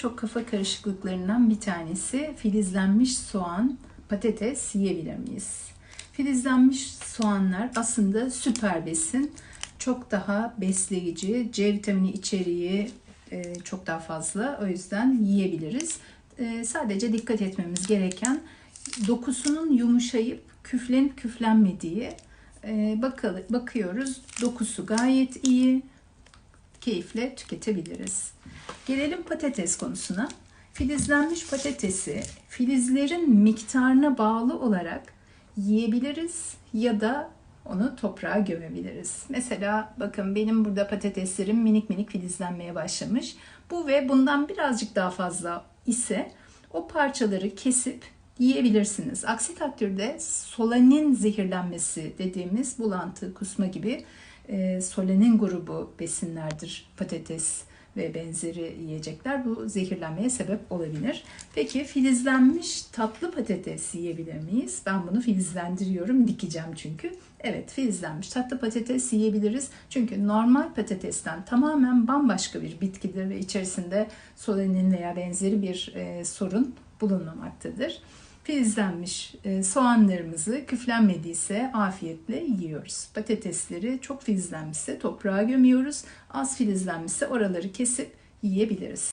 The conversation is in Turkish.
çok kafa karışıklıklarından bir tanesi filizlenmiş soğan, patates yiyebilir miyiz? Filizlenmiş soğanlar aslında süper besin. Çok daha besleyici, C vitamini içeriği e, çok daha fazla. O yüzden yiyebiliriz. E, sadece dikkat etmemiz gereken dokusunun yumuşayıp küflenip küflenmediği. E, bakıyoruz dokusu gayet iyi keyifle tüketebiliriz. Gelelim patates konusuna. Filizlenmiş patatesi filizlerin miktarına bağlı olarak yiyebiliriz ya da onu toprağa gömebiliriz. Mesela bakın benim burada patateslerim minik minik filizlenmeye başlamış. Bu ve bundan birazcık daha fazla ise o parçaları kesip yiyebilirsiniz. Aksi takdirde solanin zehirlenmesi dediğimiz bulantı, kusma gibi e, solanin grubu besinlerdir patates ve benzeri yiyecekler. Bu zehirlenmeye sebep olabilir. Peki filizlenmiş tatlı patates yiyebilir miyiz? Ben bunu filizlendiriyorum, dikeceğim çünkü. Evet filizlenmiş tatlı patates yiyebiliriz. Çünkü normal patatesten tamamen bambaşka bir bitkidir ve içerisinde solanin veya benzeri bir e, sorun bulunmamaktadır. Filizlenmiş e, soğanlarımızı küflenmediyse afiyetle yiyoruz. Patatesleri çok filizlenmişse toprağa gömüyoruz. Az filizlenmişse oraları kesip yiyebiliriz.